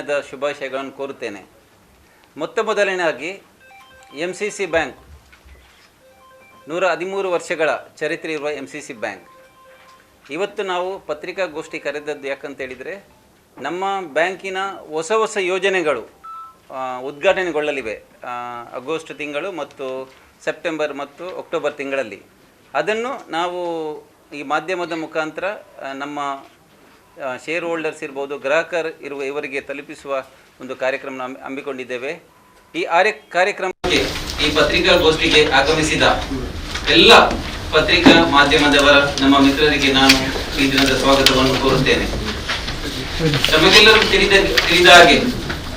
ದಿನದ ಶುಭಾಶಯಗಳನ್ನು ಕೋರುತ್ತೇನೆ. ಮೊತ್ತ ಮೊದಲನೇದಾಗಿ ಎಂ ಸಿ ಸಿ ಬ್ಯಾಂಕ್ ನೂರ ಹದಿಮೂರು ವರ್ಷಗಳ ಚರಿತ್ರೆ ಇರುವ ಎಂ ಸಿ ಸಿ ಬ್ಯಾಂಕ್ ಇವತ್ತು ನಾವು ಪತ್ರಿಕಾಗೋಷ್ಠಿ ಕರೆದದ್ದು ಯಾಕಂತೇಳಿದರೆ, ನಮ್ಮ ಬ್ಯಾಂಕಿನ ಹೊಸ ಹೊಸ ಯೋಜನೆಗಳು ಉದ್ಘಾಟನೆಗೊಳ್ಳಲಿವೆ ಆಗೋಸ್ಟ್ ತಿಂಗಳು ಮತ್ತು ಸೆಪ್ಟೆಂಬರ್ ಮತ್ತು ಅಕ್ಟೋಬರ್ ತಿಂಗಳಲ್ಲಿ. ಅದನ್ನು ನಾವು ಈ ಮಾಧ್ಯಮದ ಮುಖಾಂತರ ನಮ್ಮ ಶೇರ್ ಹೋಲ್ಡರ್ಸ್ ಇರ್ಬೋದು, ಗ್ರಾಹಕರು ಇರುವ ಇವರಿಗೆ ತಲುಪಿಸುವ ಒಂದು ಕಾರ್ಯಕ್ರಮ ಹಮ್ಮಿ- ಹಮ್ಮಿಕೊಂಡಿದ್ದೇವೆ. ಈ ಆರ್ಯ, ಕಾರ್ಯಕ್ರಮಕ್ಕೆ ಈ ಪತ್ರಿಕಾಗೋಷ್ಠಿಗೆ ಆಗಮಿಸಿದ ಎಲ್ಲ ಪತ್ರಿಕಾ ಮಾಧ್ಯಮದವರ ನಮ್ಮ ಮಿತ್ರರಿಗೆ ನಾನು ಈ ದಿನದ ಸ್ವಾಗತವನ್ನು ಕೋರುತ್ತೇನೆ. ನಮಗೆಲ್ಲರೂ ತಿಳಿದ ತಿಳಿದ ಹಾಗೆ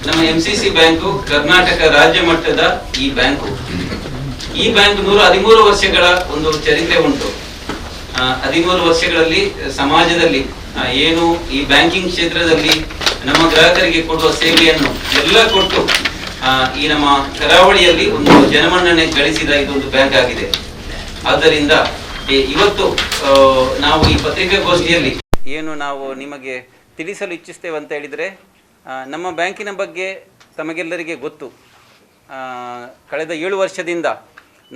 ನಮ್ಮ ಎಂ ಸಿ ಬ್ಯಾಂಕು ಕರ್ನಾಟಕ ರಾಜ್ಯ ಮಟ್ಟದ ಈ ಬ್ಯಾಂಕು. ಈ ಬ್ಯಾಂಕ್ ನೂರ ಹದಿಮೂರು ವರ್ಷಗಳ ಒಂದು ಚರಿತ್ರೆ ಉಂಟು. ಹದಿಮೂರು ವರ್ಷಗಳಲ್ಲಿ ಸಮಾಜದಲ್ಲಿ ಏನು ಈ ಬ್ಯಾಂಕಿಂಗ್ ಕ್ಷೇತ್ರದಲ್ಲಿ ನಮ್ಮ ಗ್ರಾಹಕರಿಗೆ ಕೊಡುವ ಸೇವೆಯನ್ನು ಎಲ್ಲ ಕೊಟ್ಟು ಈ ನಮ್ಮ ಕರಾವಳಿಯಲ್ಲಿ ಒಂದು ಜನಮನ್ನಣೆ ಗಳಿಸಿದ ಇದೊಂದು ಬ್ಯಾಂಕ್ ಆಗಿದೆ. ಆದ್ದರಿಂದ ಇವತ್ತು ನಾವು ಈ ಪತ್ರಿಕಾಗೋಷ್ಠಿಯಲ್ಲಿ ಏನು ನಾವು ನಿಮಗೆ ತಿಳಿಸಲು ಇಚ್ಛಿಸ್ತೇವೆ ಅಂತ ಹೇಳಿದರೆ ನಮ್ಮ ಬ್ಯಾಂಕಿನ ಬಗ್ಗೆ ತಮಗೆಲ್ಲರಿಗೆ ಗೊತ್ತು. ಕಳೆದ ಏಳು ವರ್ಷದಿಂದ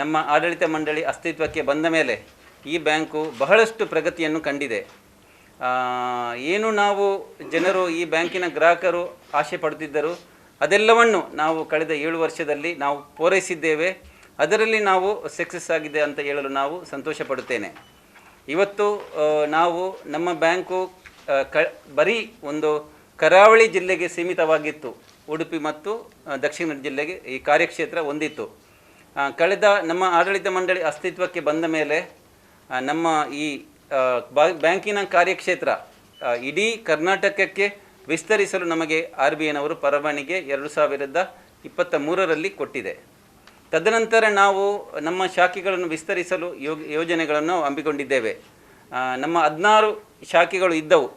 ನಮ್ಮ ಆಡಳಿತ ಮಂಡಳಿ ಅಸ್ತಿತ್ವಕ್ಕೆ ಬಂದ ಮೇಲೆ ಈ ಬ್ಯಾಂಕು ಬಹಳಷ್ಟು ಪ್ರಗತಿಯನ್ನು ಕಂಡಿದೆ. ಏನು ನಾವು ಜನರು ಈ ಬ್ಯಾಂಕಿನ ಗ್ರಾಹಕರು ಆಸೆ ಪಡುತ್ತಿದ್ದರು, ಅದೆಲ್ಲವನ್ನು ನಾವು ಕಳೆದ ಏಳು ವರ್ಷದಲ್ಲಿ ನಾವು ಪೂರೈಸಿದ್ದೇವೆ. ಅದರಲ್ಲಿ ನಾವು ಸಕ್ಸಸ್ ಆಗಿದೆ ಅಂತ ಹೇಳಲು ನಾವು ಸಂತೋಷ ಪಡುತ್ತೇನೆ. ಇವತ್ತು ನಾವು ನಮ್ಮ ಬ್ಯಾಂಕು ಕ, ಬರೀ ಒಂದು ಕರಾವಳಿ ಜಿಲ್ಲೆಗೆ ಸೀಮಿತವಾಗಿತ್ತು. ಉಡುಪಿ ಮತ್ತು ದಕ್ಷಿಣ ಜಿಲ್ಲೆಗೆ ಈ ಕಾರ್ಯಕ್ಷೇತ್ರ ಹೊಂದಿತ್ತು. ಕಳೆದ ನಮ್ಮ ಆಡಳಿತ ಮಂಡಳಿ ಅಸ್ತಿತ್ವಕ್ಕೆ ಬಂದ ಮೇಲೆ ನಮ್ಮ ಈ ಬ್ಯಾಂಕಿನ ಕಾರ್ಯಕ್ಷೇತ್ರ ಇಡೀ ಕರ್ನಾಟಕಕ್ಕೆ ವಿಸ್ತರಿಸಲು ನಮಗೆ ಆರ್ ಬಿ ಐನವರು ಪರವಾನಿಗೆ ಎರಡು ಸಾವಿರದ ಇಪ್ಪತ್ತ ಮೂರರಲ್ಲಿ ಕೊಟ್ಟಿದೆ. ತದನಂತರ ನಾವು ನಮ್ಮ ಶಾಖೆಗಳನ್ನು ವಿಸ್ತರಿಸಲು ಯೋಜನೆಗಳನ್ನು ಹಮ್ಮಿಕೊಂಡಿದ್ದೇವೆ. ನಮ್ಮ ಹದಿನಾರು ಶಾಖೆಗಳು ಇದ್ದವು.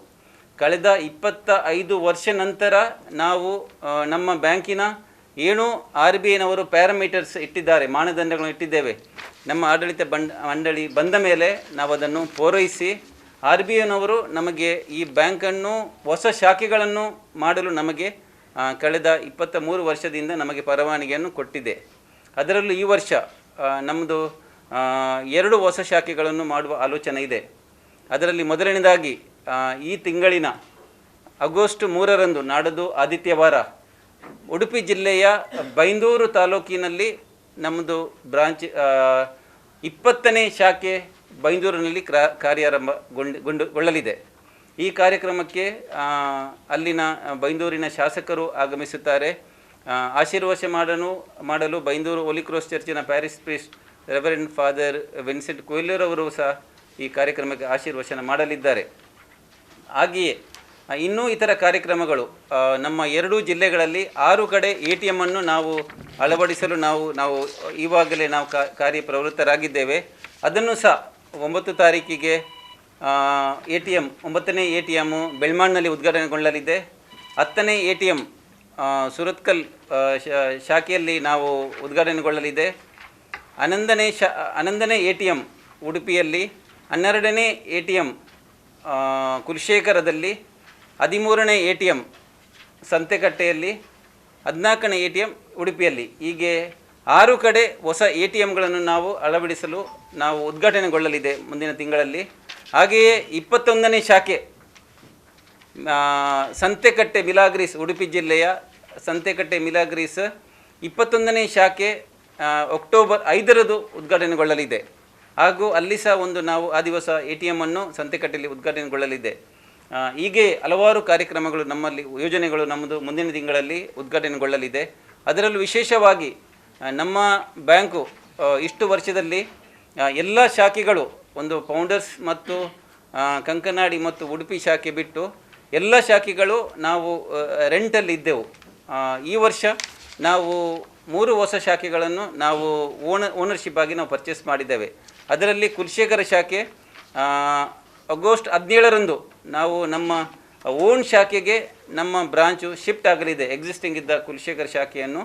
ಕಳೆದ ಇಪ್ಪತ್ತ ಐದು ವರ್ಷ ನಂತರ ನಾವು ನಮ್ಮ ಬ್ಯಾಂಕಿನ ಏನು ಆರ್ ಬಿ ಐನವರು ಪ್ಯಾರಾಮೀಟರ್ಸ್ ಇಟ್ಟಿದ್ದಾರೆ, ಮಾನದಂಡಗಳನ್ನು ಇಟ್ಟಿದ್ದೇವೆ. ನಮ್ಮ ಆಡಳಿತ ಬಂಡ್, ಮಂಡಳಿ ಬಂದ ಮೇಲೆ ನಾವು ಅದನ್ನು ಪೂರೈಸಿ ಆರ್ ಬಿ ಐನವರು ನಮಗೆ ಈ ಬ್ಯಾಂಕನ್ನು ಹೊಸ ಶಾಖೆಗಳನ್ನು ಮಾಡಲು ನಮಗೆ ಕಳೆದ ಇಪ್ಪತ್ತ ಮೂರು ವರ್ಷದಿಂದ ನಮಗೆ ಪರವಾನಗಿಯನ್ನು ಕೊಟ್ಟಿದೆ. ಅದರಲ್ಲೂ ಈ ವರ್ಷ ನಮ್ಮದು ಎರಡು ಹೊಸ ಶಾಖೆಗಳನ್ನು ಮಾಡುವ ಆಲೋಚನೆ ಇದೆ. ಅದರಲ್ಲಿ ಮೊದಲನೇದಾಗಿ ಈ ತಿಂಗಳಿನ ಆಗಸ್ಟ್ ಮೂರರಂದು ನಾಡದು ಆದಿತ್ಯವಾರ, ಉಡುಪಿ ಜಿಲ್ಲೆಯ ಬೈಂದೂರು ತಾಲೂಕಿನಲ್ಲಿ ನಮ್ಮದು ಬ್ರಾಂಚ್ ಇಪ್ಪತ್ತನೇ ಶಾಖೆ ಬೈಂದೂರಿನಲ್ಲಿ ಕ್ರಾ ಕಾರ್ಯಾರಂಭಗೊಂಡು ಗೊಂಡುಗೊಳ್ಳಲಿದೆ ಈ ಕಾರ್ಯಕ್ರಮಕ್ಕೆ ಅಲ್ಲಿನ ಬೈಂದೂರಿನ ಶಾಸಕರು ಆಗಮಿಸುತ್ತಾರೆ. ಆಶೀರ್ವಚ ಮಾಡಲು ಮಾಡಲು ಬೈಂದೂರು ಹೋಲಿ ಕ್ರಾಸ್ ಚರ್ಚಿನ parish priest reverend father Vincent ಕೊಯ್ಲೂರವರು ಸಹ ಈ ಕಾರ್ಯಕ್ರಮಕ್ಕೆ ಆಶೀರ್ವಚನ ಮಾಡಲಿದ್ದಾರೆ. ಹಾಗೆಯೇ ಇನ್ನೂ ಇತರ ಕಾರ್ಯಕ್ರಮಗಳು ನಮ್ಮ ಎರಡೂ ಜಿಲ್ಲೆಗಳಲ್ಲಿ ಆರು ಕಡೆ ಎ ಟಿ ಎಮ್ಮನ್ನು ನಾವು ಅಳವಡಿಸಲು ನಾವು ನಾವು ಈವಾಗಲೇ ನಾವು ಕಾರ್ಯಪ್ರವೃತ್ತರಾಗಿದ್ದೇವೆ. ಅದನ್ನು ಸಹ ಒಂಬತ್ತು ತಾರೀಕಿಗೆ ಎ ಟಿ ಎಂ ಒಂಬತ್ತನೇ ಎ ಟಿ ಎಮ್ಮು ಬೆಳ್ಮಾಡ್ನಲ್ಲಿ ಉದ್ಘಾಟನೆಗೊಳ್ಳಲಿದೆ. ಹತ್ತನೇ ಎ ಟಿ ಎಂ ಸುರತ್ಕಲ್ ಶಾಖೆಯಲ್ಲಿ ನಾವು ಉದ್ಘಾಟನೆಗೊಳ್ಳಲಿದೆ. ಹನ್ನೊಂದನೇ ಶಾ, ಹನ್ನೊಂದನೇ ಎ ಟಿ ಎಂ ಉಡುಪಿಯಲ್ಲಿ, ಹನ್ನೆರಡನೇ ಎ ಟಿ ಎಂ ಕುಲಶೇಖರದಲ್ಲಿ, ಹದಿಮೂರನೇ ಎ ಟಿ ಎಂ ಸಂತೆಕಟ್ಟೆಯಲ್ಲಿ ಹದಿನಾಲ್ಕನೇ ಎ ಟಿ ಎಂ ಉಡುಪಿಯಲ್ಲಿ. ಹೀಗೆ ಆರು ಕಡೆ ಹೊಸ ಎ ಟಿ ಎಮ್ಗಳನ್ನು ನಾವು ಅಳವಡಿಸಲು ನಾವು ಉದ್ಘಾಟನೆಗೊಳ್ಳಲಿದೆ ಮುಂದಿನ ತಿಂಗಳಲ್ಲಿ. ಹಾಗೆಯೇ ಇಪ್ಪತ್ತೊಂದನೇ ಶಾಖೆ ಸಂತೆಕಟ್ಟೆ ಮಿಲಾಗ್ರೀಸ್ ಉಡುಪಿ ಜಿಲ್ಲೆಯ ಸಂತೆಕಟ್ಟೆ ಮಿಲಾಗ್ರೀಸ್ ಇಪ್ಪತ್ತೊಂದನೇ ಶಾಖೆ ಅಕ್ಟೋಬರ್ ಐದರದು ಉದ್ಘಾಟನೆಗೊಳ್ಳಲಿದೆ. ಹಾಗೂ ಅಲ್ಲಿ ಸಹ ಒಂದು ನಾವು ಆ ದಿವಸ ಎ ಟಿ ಎಮ್ಮನ್ನು ಸಂತೆಕಟ್ಟೆಯಲ್ಲಿ ಉದ್ಘಾಟನೆಗೊಳ್ಳಲಿದೆ. ಹೀಗೆ ಹಲವಾರು ಕಾರ್ಯಕ್ರಮಗಳು ನಮ್ಮಲ್ಲಿ, ಯೋಜನೆಗಳು ನಮ್ಮದು ಮುಂದಿನ ತಿಂಗಳಲ್ಲಿ ಉದ್ಘಾಟನೆಗೊಳ್ಳಲಿದೆ. ಅದರಲ್ಲೂ ವಿಶೇಷವಾಗಿ ನಮ್ಮ ಬ್ಯಾಂಕು ಇಷ್ಟು ವರ್ಷದಲ್ಲಿ ಎಲ್ಲ ಶಾಖೆಗಳು, ಒಂದು ಫೌಂಡರ್ಸ್ ಮತ್ತು ಕಂಕನಾಡಿ ಮತ್ತು ಉಡುಪಿ ಶಾಖೆ ಬಿಟ್ಟು, ಎಲ್ಲ ಶಾಖೆಗಳು ನಾವು ರೆಂಟಲ್ಲಿ ಇದ್ದೆವು. ಈ ವರ್ಷ ನಾವು ಮೂರು ಹೊಸ ಶಾಖೆಗಳನ್ನು ನಾವು ಓನ, ಓನರ್ಶಿಪ್ ಆಗಿ ನಾವು ಪರ್ಚೇಸ್ ಮಾಡಿದ್ದೇವೆ. ಅದರಲ್ಲಿ ಕುಲಶೇಖರ ಶಾಖೆ ಆಗಸ್ಟ್ ಹದಿನೇಳರಂದು ನಾವು ನಮ್ಮ ಓನ್ ಶಾಖೆಗೆ ನಮ್ಮ ಬ್ರಾಂಚು ಶಿಫ್ಟ್ ಆಗಲಿದೆ. ಎಕ್ಸಿಸ್ಟಿಂಗ್ ಇದ್ದ ಕುಲಶೇಖರ್ ಶಾಖೆಯನ್ನು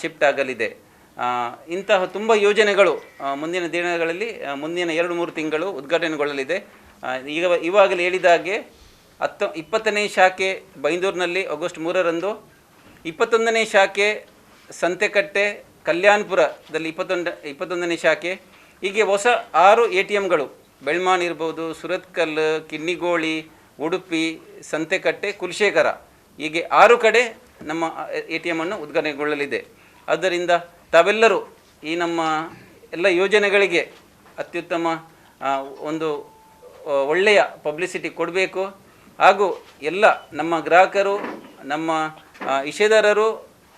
ಶಿಫ್ಟ್ ಆಗಲಿದೆ. ಇಂತಹ ತುಂಬ ಯೋಜನೆಗಳು ಮುಂದಿನ ದಿನಗಳಲ್ಲಿ ಮುಂದಿನ ಎರಡು ಮೂರು ತಿಂಗಳು ಉದ್ಘಾಟನೆಗೊಳ್ಳಲಿದೆ. ಈಗ ಇವಾಗಲೇ ಹೇಳಿದ ಹಾಗೆ ಹತ್ತು, ಇಪ್ಪತ್ತನೇ ಶಾಖೆ ಬೈಂದೂರಿನಲ್ಲಿ ಆಗಸ್ಟ್ ಮೂರರಂದು, ಇಪ್ಪತ್ತೊಂದನೇ ಶಾಖೆ ಸಂತೆಕಟ್ಟೆ ಕಲ್ಯಾಣಪುರದಲ್ಲಿ ಇಪ್ಪತ್ತೊಂದು, ಇಪ್ಪತ್ತೊಂದನೇ ಶಾಖೆ, ಹೀಗೆ ಹೊಸ ಆರು ಎ ಟಿ ಎಮ್ಗಳು ಬೆಳ್ಮಾನ್ ಇರ್ಬೋದು ಸುರತ್ಕಲ್ ಕಿನ್ನಿಗೋಳಿ, ಉಡುಪಿ, ಸಂತೆಕಟ್ಟೆ, ಕುಲಶೇಖರ. ಹೀಗೆ ಆರು ಕಡೆ ನಮ್ಮ ಎ ಟಿ ಎಮ್ಮನ್ನು ಉದ್ಘಾಟನೆಗೊಳ್ಳಲಿದೆ. ಆದ್ದರಿಂದ ತಾವೆಲ್ಲರೂ ಈ ನಮ್ಮ ಎಲ್ಲ ಯೋಜನೆಗಳಿಗೆ ಅತ್ಯುತ್ತಮ ಒಂದು ಒಳ್ಳೆಯ ಪಬ್ಲಿಸಿಟಿ ಕೊಡಬೇಕು. ಹಾಗೂ ಎಲ್ಲ ನಮ್ಮ ಗ್ರಾಹಕರು, ನಮ್ಮ ಇಷೆದಾರರು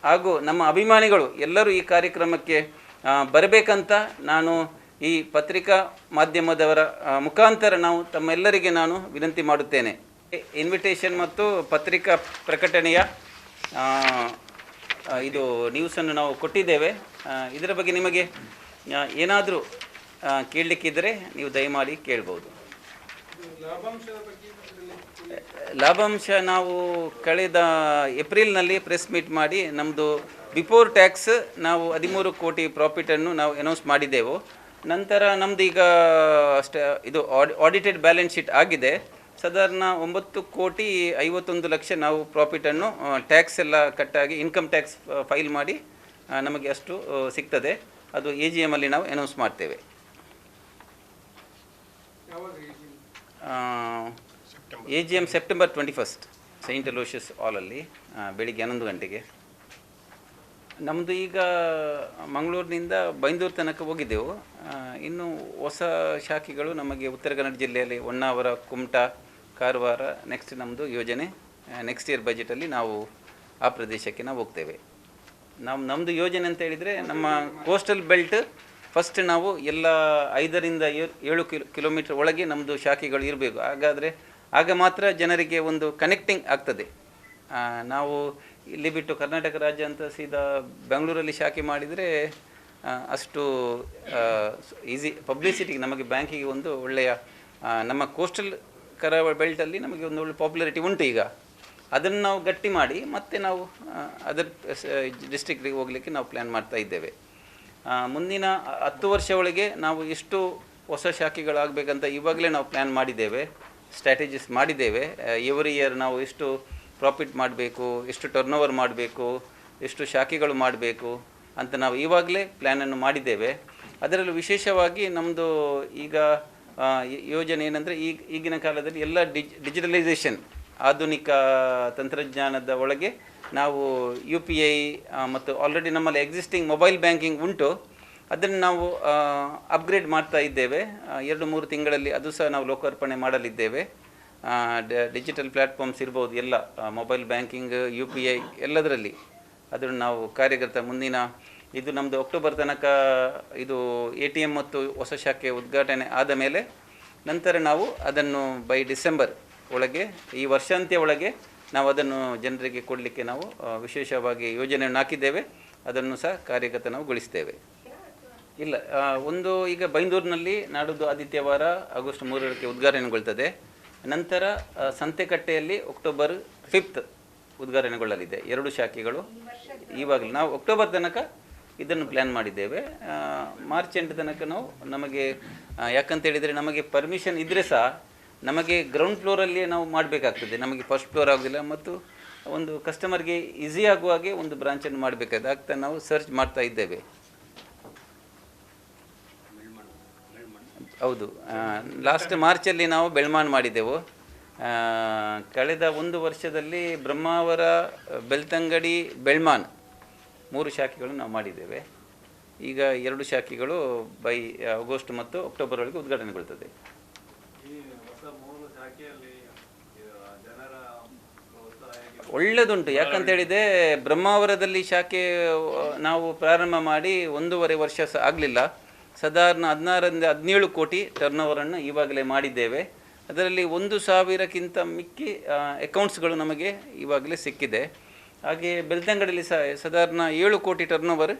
ಹಾಗೂ ನಮ್ಮ ಅಭಿಮಾನಿಗಳು ಎಲ್ಲರೂ ಈ ಕಾರ್ಯಕ್ರಮಕ್ಕೆ ಬರಬೇಕಂತ ನಾನು ಈ ಪತ್ರಿಕಾ ಮಾಧ್ಯಮದವರ ಮುಖಾಂತರ ನಾವು ತಮ್ಮೆಲ್ಲರಿಗೆ ನಾನು ವಿನಂತಿ ಮಾಡುತ್ತೇನೆ. ಇನ್ವಿಟೇಷನ್ ಮತ್ತು ಪತ್ರಿಕಾ ಪ್ರಕಟಣೆಯ ಇದು ನ್ಯೂಸನ್ನು ನಾವು ಕೊಟ್ಟಿದ್ದೇವೆ. ಇದರ ಬಗ್ಗೆ ನಿಮಗೆ ಏನಾದರೂ ಕೇಳಲಿಕ್ಕಿದ್ದರೆ ನೀವು ದಯಮಾಡಿ ಕೇಳ್ಬೋದು. ಲಾಭಾಂಶ ನಾವು ಕಳೆದ ಏಪ್ರಿಲ್ನಲ್ಲಿ ಪ್ರೆಸ್ ಮೀಟ್ ಮಾಡಿ ನಮ್ಮದು ಬಿಫೋರ್ ಟ್ಯಾಕ್ಸ್ ನಾವು ಹದಿಮೂರು ಕೋಟಿ ಪ್ರಾಫಿಟನ್ನು ನಾವು ಅನೌನ್ಸ್ ಮಾಡಿದ್ದೆವು. ನಂತರ ನಮ್ದು ಈಗ ಅಷ್ಟೇ ಇದು ಆಡಿಟೆಡ್ ಬ್ಯಾಲೆನ್ಸ್ ಶೀಟ್ ಆಗಿದೆ. ಸಾಧಾರಣ ಒಂಬತ್ತು ಕೋಟಿ ಐವತ್ತೊಂದು ಲಕ್ಷ ನಾವು ಪ್ರಾಫಿಟನ್ನು ಟ್ಯಾಕ್ಸ್ ಎಲ್ಲ ಕಟ್ಟಾಗಿ ಇನ್ಕಮ್ ಟ್ಯಾಕ್ಸ್ ಫೈಲ್ ಮಾಡಿ ನಮಗೆ ಅಷ್ಟು ಸಿಗ್ತದೆ. ಅದು ಎ ಜಿ ಎಮಲ್ಲಿ ನಾವು ಅನೌನ್ಸ್ ಮಾಡ್ತೇವೆ. A G M September twenty first saint Aloysius ಹಾಲಲ್ಲಿ ಬೆಳಿಗ್ಗೆ ಹನ್ನೊಂದು ಗಂಟೆಗೆ. ನಮ್ಮದು ಈಗ ಮಂಗಳೂರಿನಿಂದ ಬೈಂದೂರು ತನಕ ಹೋಗಿದ್ದೆವು. ಇನ್ನು ಹೊಸ ಶಾಖೆಗಳು ನಮಗೆ ಉತ್ತರ ಕನ್ನಡ ಜಿಲ್ಲೆಯಲ್ಲಿ ಹೊನ್ನಾವರ, ಕುಮಟಾ, ಕಾರವಾರ ನೆಕ್ಸ್ಟ್ ನಮ್ಮದು ಯೋಜನೆ. ನೆಕ್ಸ್ಟ್ ಇಯರ್ ಬಜೆಟಲ್ಲಿ ನಾವು ಆ ಪ್ರದೇಶಕ್ಕೆ ನಾವು ಹೋಗ್ತೇವೆ. ನಾವು ನಮ್ಮದು ಯೋಜನೆ ಅಂತ ಹೇಳಿದರೆ ನಮ್ಮ ಕೋಸ್ಟಲ್ ಬೆಲ್ಟ್ ಫಸ್ಟ್ ನಾವು ಎಲ್ಲ ಐದರಿಂದ ಏಳು ಕಿಲೋ, ಕಿಲೋಮೀಟರ್ ಒಳಗೆ ನಮ್ಮದು ಶಾಖೆಗಳು ಇರಬೇಕು. ಹಾಗಾದರೆ ಆಗ ಮಾತ್ರ ಜನರಿಗೆ ಒಂದು ಕನೆಕ್ಟಿಂಗ್ ಆಗ್ತದೆ. ನಾವು ಇಲ್ಲಿ ಬಿಟ್ಟು ಕರ್ನಾಟಕ ರಾಜ್ಯ ಅಂತ ಸೀದಾ ಬೆಂಗಳೂರಲ್ಲಿ ಶಾಖೆ ಮಾಡಿದರೆ ಅಷ್ಟು ಈಸಿ ಪಬ್ಲಿಸಿಟಿಗೆ ನಮಗೆ ಬ್ಯಾಂಕಿಗೆ ಒಂದು ಒಳ್ಳೆಯ ನಮ್ಮ ಕೋಸ್ಟಲ್ ಕರ ಬೆಲ್ಟಲ್ಲಿ ನಮಗೆ ಒಂದು ಒಳ್ಳೆ ಪಾಪ್ಯುಲಾರಿಟಿ ಉಂಟು ಈಗ. ಅದನ್ನು ನಾವು ಗಟ್ಟಿ ಮಾಡಿ ಮತ್ತೆ ನಾವು ಅದರ್ ಡಿಸ್ಟ್ರಿಕ್ಟಿಗೆ ಹೋಗಲಿಕ್ಕೆ ನಾವು ಪ್ಲ್ಯಾನ್ ಮಾಡ್ತಾ ಇದ್ದೇವೆ. ಮುಂದಿನ ಹತ್ತು ವರ್ಷ ಒಳಗೆ ನಾವು ಎಷ್ಟು ಹೊಸ ಶಾಖೆಗಳಾಗಬೇಕಂತ ಇವಾಗಲೇ ನಾವು ಪ್ಲ್ಯಾನ್ ಮಾಡಿದ್ದೇವೆ ಸ್ಟ್ರಾಟಜಿಸ್ ಮಾಡಿದ್ದೇವೆ. ಎವ್ರಿ ಇಯರ್ ನಾವು ಎಷ್ಟು ಪ್ರಾಫಿಟ್ ಮಾಡಬೇಕು, ಎಷ್ಟು ಟರ್ನ್ ಓವರ್ ಮಾಡಬೇಕು, ಎಷ್ಟು ಶಾಖೆಗಳು ಮಾಡಬೇಕು ಅಂತ ನಾವು ಈವಾಗಲೇ ಪ್ಲ್ಯಾನನ್ನು ಮಾಡಿದ್ದೇವೆ. ಅದರಲ್ಲೂ ವಿಶೇಷವಾಗಿ ನಮ್ಮದು ಈಗ ಯೋಜನೆ ಏನಂದರೆ ಈಗ ಈಗಿನ ಕಾಲದಲ್ಲಿ ಎಲ್ಲ ಡಿಜ್ ಡಿಜಿಟಲೈಸೇಷನ್ ಆಧುನಿಕ ತಂತ್ರಜ್ಞಾನದ ಒಳಗೆ ನಾವು ಯು ಪಿ ಐ ಮತ್ತು ಆಲ್ರೆಡಿ ನಮ್ಮಲ್ಲಿ ಎಕ್ಸಿಸ್ಟಿಂಗ್ ಮೊಬೈಲ್ ಬ್ಯಾಂಕಿಂಗ್ ಉಂಟು. ಅದನ್ನು ನಾವು ಅಪ್ಗ್ರೇಡ್ ಮಾಡ್ತಾ ಇದ್ದೇವೆ. ಎರಡು ಮೂರು ತಿಂಗಳಲ್ಲಿ ಅದು ಸಹ ನಾವು ಲೋಕಾರ್ಪಣೆ ಮಾಡಲಿದ್ದೇವೆ. ಡಿಜಿಟಲ್ ಪ್ಲ್ಯಾಟ್ಫಾರ್ಮ್ಸ್ ಇರ್ಬೋದು, ಎಲ್ಲ mobile banking U P I ಎಲ್ಲದರಲ್ಲಿ. ಅದನ್ನು ನಾವು ಕಾರ್ಯಗತ ಮುಂದಿನ, ಇದು ನಮ್ಮದು ಅಕ್ಟೋಬರ್ ತನಕ, ಇದು ಎ ಟಿ ಎಂ ಮತ್ತು ಹೊಸ ಶಾಖೆ ಉದ್ಘಾಟನೆ ಆದ ಮೇಲೆ, ನಂತರ ನಾವು ಅದನ್ನು ಬೈ ಡಿಸೆಂಬರ್ ಒಳಗೆ, ಈ ವರ್ಷಾಂತ್ಯ ಒಳಗೆ ನಾವು ಅದನ್ನು ಜನರಿಗೆ ಕೊಡಲಿಕ್ಕೆ ನಾವು ವಿಶೇಷವಾಗಿ ಯೋಜನೆಯನ್ನು ಹಾಕಿದ್ದೇವೆ. ಅದನ್ನು ಸಹ ಕಾರ್ಯಗತ ನಾವು ಗೊಳಿಸ್ತೇವೆ. ಇಲ್ಲ ಒಂದು ಈಗ ಬೈಂದೂರಿನಲ್ಲಿ ನಾಡಿದ್ದು ಆದಿತ್ಯವಾರ, ಆಗಸ್ಟ್ ಮೂರರಕ್ಕೆ ಉದ್ಘಾಟನೆಗೊಳ್ತದೆ. ನಂತರ ಸಂತೆಕಟ್ಟೆಯಲ್ಲಿ ಅಕ್ಟೋಬರ್ ಫಿಫ್ತ್ ಉದ್ಘಾಟನೆಗೊಳ್ಳಲಿದೆ. ಎರಡು ಶಾಖೆಗಳು. ಈವಾಗಲೇ ನಾವು ಅಕ್ಟೋಬರ್ ತನಕ ಇದನ್ನು ಪ್ಲ್ಯಾನ್ ಮಾಡಿದ್ದೇವೆ. ಮಾರ್ಚ್ ಎಂಟು ತನಕ ನಾವು ನಮಗೆ ಯಾಕಂತ ಹೇಳಿದರೆ ನಮಗೆ ಪರ್ಮಿಷನ್ ಇದ್ದರೆ ಸಹ ನಮಗೆ ಗ್ರೌಂಡ್ ಫ್ಲೋರಲ್ಲಿಯೇ ನಾವು ಮಾಡಬೇಕಾಗ್ತದೆ. ನಮಗೆ ಫಸ್ಟ್ ಫ್ಲೋರ್ ಆಗೋದಿಲ್ಲ ಮತ್ತು ಒಂದು ಕಸ್ಟಮರ್ಗೆ ಈಸಿ ಆಗುವ ಹಾಗೆ ಒಂದು ಬ್ರಾಂಚನ್ನು ಮಾಡಬೇಕಾಗ್ತದೆ. ಆಗ್ತಾ ನಾವು ಸರ್ಚ್ ಮಾಡ್ತಾ ಇದ್ದೇವೆ. ಹೌದು. ಲಾಸ್ಟ್ ಮಾರ್ಚಲ್ಲಿ ನಾವು ಬೆಳ್ಮಾನ್ ಮಾಡಿದ್ದೆವು. ಕಳೆದ ಒಂದು ವರ್ಷದಲ್ಲಿ ಬ್ರಹ್ಮಾವರ ಬೆಳ್ತಂಗಡಿ ಬೆಳ್ಮಾನ್ ಮೂರು ಶಾಖೆಗಳು ನಾವು ಮಾಡಿದ್ದೇವೆ. ಈಗ ಎರಡು ಶಾಖೆಗಳು ಬೈ ಆಗಸ್ಟ್ ಮತ್ತು ಅಕ್ಟೋಬರ್ ಒಳಗೆ ಉದ್ಘಾಟನೆಗೊಳ್ತದೆ. ಒಳ್ಳೆದುಂಟು. ಯಾಕಂತ ಹೇಳಿದೆ ಬ್ರಹ್ಮಾವರದಲ್ಲಿ ಶಾಖೆ ನಾವು ಪ್ರಾರಂಭ ಮಾಡಿ ಒಂದೂವರೆ ವರ್ಷ ಸಹ ಆಗಲಿಲ್ಲ. ಸಾಧಾರಣ ಹದಿನಾರರಿಂದ ಹದಿನೇಳು ಕೋಟಿ ಟರ್ನ್ ಓವರನ್ನು ಈವಾಗಲೇ ಮಾಡಿದ್ದೇವೆ. ಅದರಲ್ಲಿ ಒಂದು ಸಾವಿರಕ್ಕಿಂತ ಮಿಕ್ಕಿ ಅಕೌಂಟ್ಸ್ಗಳು ನಮಗೆ ಇವಾಗಲೇ ಸಿಕ್ಕಿದೆ. ಹಾಗೆ ಬೆಳ್ತಂಗಡಿಯಲ್ಲಿ ಸಹ ಸಾಧಾರಣ ಏಳು ಕೋಟಿ ಟರ್ನ್ ಓವರ್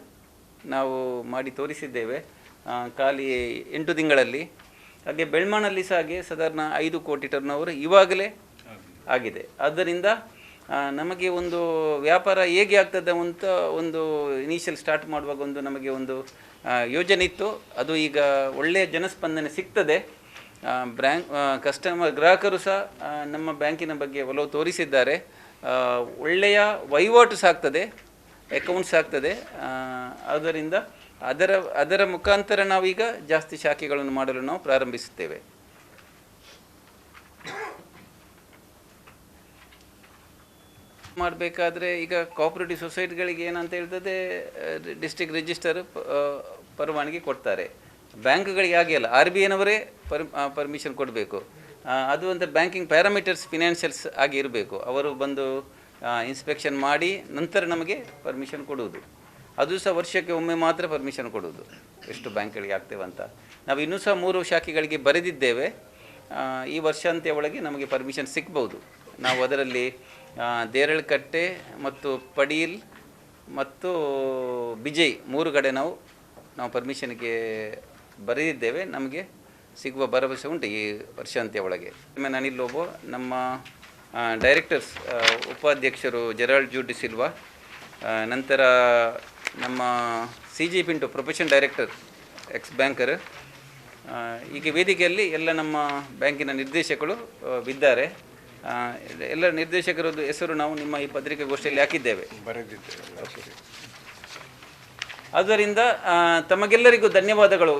ನಾವು ಮಾಡಿ ತೋರಿಸಿದ್ದೇವೆ ಖಾಲಿ ಎಂಟು ತಿಂಗಳಲ್ಲಿ. ಹಾಗೆ ಬೆಳ್ಮಾಣಲ್ಲಿ ಸಹ ಹಾಗೆ ಸಾಧಾರಣ ಐದು ಕೋಟಿ ಟರ್ನ್ ಓವರ್ ಇವಾಗಲೇ ಆಗಿದೆ. ಆದ್ದರಿಂದ ನಮಗೆ ಒಂದು ವ್ಯಾಪಾರ ಹೇಗೆ ಆಗ್ತದೆ ಅಂತ ಒಂದು ಇನಿಷಿಯಲ್ ಸ್ಟಾರ್ಟ್ ಮಾಡುವಾಗ ಒಂದು ನಮಗೆ ಒಂದು ಯೋಜನೆ ಇತ್ತು. ಅದು ಈಗ ಒಳ್ಳೆಯ ಜನಸ್ಪಂದನೆ ಸಿಗ್ತದೆ. ಬ್ಯಾಂಕ್ ಕಸ್ಟಮರ್, ಗ್ರಾಹಕರು ಸಹ ನಮ್ಮ ಬ್ಯಾಂಕಿನ ಬಗ್ಗೆ ಒಲವು ತೋರಿಸಿದ್ದಾರೆ. ಒಳ್ಳೆಯ ವಹಿವಾಟು ಸಾಗ್ತದೆ ಅಕೌಂಟ್ಸ್ ಆಗ್ತದೆ ಆದ್ದರಿಂದ ಅದರ ಅದರ ಮುಖಾಂತರ ನಾವೀಗ ಜಾಸ್ತಿ ಶಾಖೆಗಳನ್ನು ಮಾಡಲು ನಾವು ಪ್ರಾರಂಭಿಸುತ್ತೇವೆ. ಮಾಡಬೇಕಾದ್ರೆ ಈಗ ಕೋಆಪರೇಟಿವ್ ಸೊಸೈಟಿಗಳಿಗೆ ಏನಂತ ಹೇಳ್ತದೆ ಡಿಸ್ಟಿಕ್ ರಿಜಿಸ್ಟರ್ ಪರವಾನಗಿ ಕೊಡ್ತಾರೆ. ಬ್ಯಾಂಕ್ಗಳಿಗೆ ಆಗಿಲ್ಲ ಆರ್ ಬಿ ಐನವರೇ ಪರ್ ಪರ್ಮಿಷನ್ ಕೊಡಬೇಕು. ಅದು ಅಂತ ಬ್ಯಾಂಕಿಂಗ್ ಪ್ಯಾರಾಮೀಟರ್ಸ್ ಫಿನಾನ್ಷಿಯಲ್ಸ್ ಆಗಿ ಇರಬೇಕು. ಅವರು ಬಂದು ಇನ್ಸ್ಪೆಕ್ಷನ್ ಮಾಡಿ, ನಂತರ ನಮಗೆ ಪರ್ಮಿಷನ್ ಕೊಡುವುದು. ಅದು ಸಹ ವರ್ಷಕ್ಕೆ ಒಮ್ಮೆ ಮಾತ್ರ ಪರ್ಮಿಷನ್ ಕೊಡುವುದು. ಎಷ್ಟು ಬ್ಯಾಂಕ್ಗಳಿಗೆ ಆಗ್ತೇವೆ ಅಂತ. ನಾವು ಇನ್ನೂ ಸಹ ಮೂರು ಶಾಖೆಗಳಿಗೆ ಬರೆದಿದ್ದೇವೆ. ಈ ವರ್ಷಾಂತ್ಯ ಒಳಗೆ ನಮಗೆ ಪರ್ಮಿಷನ್ ಸಿಗ್ಬೋದು. ನಾವು ಅದರಲ್ಲಿ ದೇರಳಕಟ್ಟೆ ಮತ್ತು ಪಡೀಲ್ ಮತ್ತು ಬಿಜಯ್ ಮೂರು ಕಡೆ ನಾವು ನಾವು ಪರ್ಮಿಷನ್ಗೆ ಬರೆದಿದ್ದೇವೆ. ನಮಗೆ ಸಿಗುವ ಭರವಸೆ ಉಂಟು ಈ ವರ್ಷಾಂತ್ಯ ಒಳಗೆ. ಲೋಬೋ, ನಮ್ಮ ಡೈರೆಕ್ಟರ್ಸ್ ಉಪಾಧ್ಯಕ್ಷರು ಜೆರಾಲ್ಡ್ ಜೂಡಿ ಸಿಲ್ವಾ ನಂತರ ನಮ್ಮ C G Pinto profession director ex banker ಈಗ ವೇದಿಕೆಯಲ್ಲಿ ಎಲ್ಲ ನಮ್ಮ ಬ್ಯಾಂಕಿನ ನಿರ್ದೇಶಕರು ಬಿದ್ದಾರೆ. ಎಲ್ಲ ನಿರ್ದೇಶಕರದ್ದು ಹೆಸರು ನಾವು ನಿಮ್ಮ ಈ ಪತ್ರಿಕಾಗೋಷ್ಠಿಯಲ್ಲಿ ಹಾಕಿದ್ದೇವೆ. ಆದ್ದರಿಂದ ತಮಗೆಲ್ಲರಿಗೂ ಧನ್ಯವಾದಗಳು.